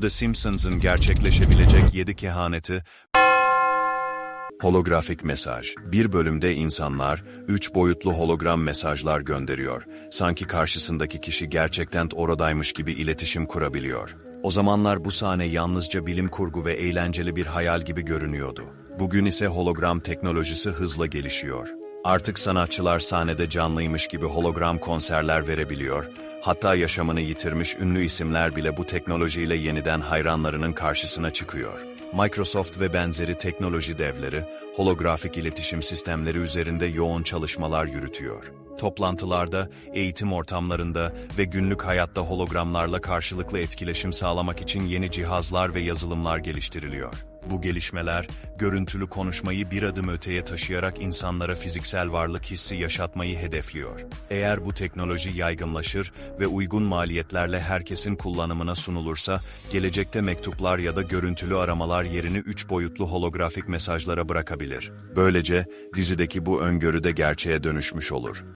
The Simpsons'ın gerçekleşebilecek yedi kehaneti Holografik mesaj. Bir bölümde insanlar, üç boyutlu hologram mesajlar gönderiyor. Sanki karşısındaki kişi gerçekten oradaymış gibi iletişim kurabiliyor. O zamanlar bu sahne yalnızca bilim kurgu ve eğlenceli bir hayal gibi görünüyordu. Bugün ise hologram teknolojisi hızla gelişiyor. Artık sanatçılar sahnede canlıymış gibi hologram konserler verebiliyor. Hatta yaşamını yitirmiş ünlü isimler bile bu teknolojiyle yeniden hayranlarının karşısına çıkıyor. Microsoft ve benzeri teknoloji devleri, holografik iletişim sistemleri üzerinde yoğun çalışmalar yürütüyor. Toplantılarda, eğitim ortamlarında ve günlük hayatta hologramlarla karşılıklı etkileşim sağlamak için yeni cihazlar ve yazılımlar geliştiriliyor. Bu gelişmeler, görüntülü konuşmayı bir adım öteye taşıyarak insanlara fiziksel varlık hissi yaşatmayı hedefliyor. Eğer bu teknoloji yaygınlaşır ve uygun maliyetlerle herkesin kullanımına sunulursa, gelecekte mektuplar ya da görüntülü aramalar yerini üç boyutlu holografik mesajlara bırakabilir. Böylece dizideki bu öngörü de gerçeğe dönüşmüş olur.